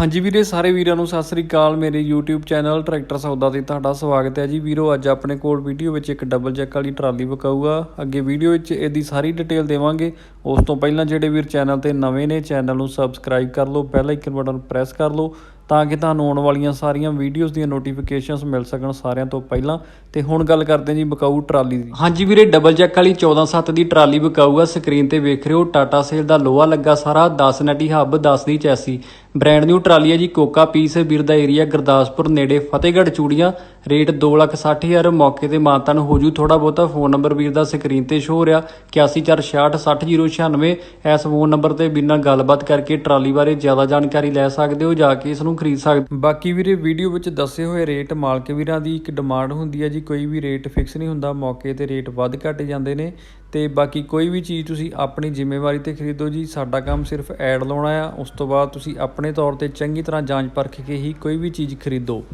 ਹਾਂਜੀ ਵੀਰੇ, ਸਾਰੇ ਵੀਰਾਂ ਨੂੰ ਸਤਿ ਸ੍ਰੀ ਅਕਾਲ। ਮੇਰੇ YouTube ਚੈਨਲ ਟਰੈਕਟਰ ਸੌਦਾ ਤੇ ਤੁਹਾਡਾ ਸਵਾਗਤ ਹੈ ਜੀ। ਵੀਰੋ, ਅੱਜ ਆਪਣੇ ਕੋਲ ਵੀਡੀਓ ਵਿੱਚ ਇੱਕ ਡਬਲ ਚੈੱਕ ਵਾਲੀ ਟਰਾਲੀ ਵਿਕਾਊਗਾ ਅੱਗੇ ਵੀਡੀਓ ਵਿੱਚ ਇਹਦੀ ਸਾਰੀ ਡਿਟੇਲ ਦੇਵਾਂਗੇ। ਉਸ ਤੋਂ ਪਹਿਲਾਂ ਜਿਹੜੇ ਵੀਰ ਚੈਨਲ ਤੇ ਨਵੇਂ ਨੇ, ਚੈਨਲ ਨੂੰ ਸਬਸਕ੍ਰਾਈਬ ਕਰ ਲਓ ਬੈਲ ਆਈਕਨ ਬਟਨ ਪ੍ਰੈਸ ਕਰ ਲਓ, ਤਾਂ ਕਿ ਤੁਹਾਨੂੰ ਆਉਣ ਵਾਲੀਆਂ ਸਾਰੀਆਂ ਵੀਡੀਓਜ਼ ਦੀਆਂ ਨੋਟੀਫਿਕੇਸ਼ਨਸ ਮਿਲ ਸਕਣ ਸਾਰਿਆਂ ਤੋਂ ਪਹਿਲਾਂ। ਤੇ ਹੁਣ ਗੱਲ ਕਰਦੇ ਹਾਂ ਜੀ ਵਿਕਾਊ ਟਰਾਲੀ ਦੀ। ਹਾਂਜੀ ਵੀਰੇ ਡਬਲ ਚੈੱਕ ਵਾਲੀ 14.7 ਦੀ ਟਰਾਲੀ ਵਿਕਾਊਗਾ ਸਕਰੀਨ ਤੇ ਵੇਖ ਰਹੇ ਹੋ, ਟਾਟਾ ਸੇਲ ਦਾ ਲੋਹਾ ਲੱਗਾ ਸਾਰਾ 10 ਨਟੀ ਹੱਬ 10 ਦੀ ਚੈਸੀ ਬ੍ਰਾਂਡ ਨਿਊ ਟਰਾਲੀ ਹੈ ਜੀ ਕੋਕਾ ਪੀਸ ਵੀਰ ਦਾ ਏਰੀਆ ਗੁਰਦਾਸਪੁਰ ਨੇੜੇ ਫਤਿਹਗੜ੍ਹ ਚੂੜੀਆਂ, ਰੇਟ 260000 ਮੌਕੇ ਤੇ ਮਾਨਤਾਨ ਹੋ ਜੂ। ਥੋੜਾ ਬਹੁਤਾ ਫੋਨ ਨੰਬਰ ਵੀਰ ਦਾ ਸਕਰੀਨ ਤੇ ਸ਼ੋ ਹੋ ਰਿਹਾ। 8146660096 ਇਸ ਫੋਨ ਨੰਬਰ ਤੇ ਬਿਨਾਂ ਗੱਲਬਾਤ ਕਰਕੇ ਟਰਾਲੀ ਬਾਰੇ ਜ਼ਿਆਦਾ ਜਾਣਕਾਰੀ ਲੈ ਸਕਦੇ ਹੋ, ਜਾ ਕੇ ਇਸ ਨੂੰ ਖਰੀਦ ਸਕਦੇ ਬਾਕੀ ਵੀਰੇ ਵੀਡੀਓ ਵਿੱਚ ਦੱਸੇ ਹੋਏ ਰੇਟ ਮਾਲਕ ਵੀਰਾਂ ਦੀ ਇੱਕ ਡਿਮਾਂਡ ਹੁੰਦੀ ਹੈ ਜੀ, ਕੋਈ ਵੀ ਰੇਟ ਫਿਕਸ ਨਹੀਂ ਹੁੰਦਾ, ਮੌਕੇ ਤੇ ਰੇਟ ਵੱਧ ਘੱਟ ਜਾਂਦੇ ਨੇ। ਤੇ ਬਾਕੀ ਕੋਈ ਵੀ ਚੀਜ਼ ਤੁਸੀਂ ਆਪਣੀ ਜ਼ਿੰਮੇਵਾਰੀ ਤੇ ਖਰੀਦੋ ਜੀ, ਸਾਡਾ ਕੰਮ ਸਿਰਫ ਐਡ ਲਾਉਣਾ ਆ, ਉਸ ਤੋਂ ਬਾਅਦ ਤੁਸੀਂ ਆਪਣੇ ਤੌਰ ਤੇ ਚੰਗੀ ਤਰ੍ਹਾਂ ਜਾਂਚ ਪਰਖ ਕੇ ਹੀ ਕੋਈ ਵੀ ਚੀਜ਼ ਖਰੀਦੋ।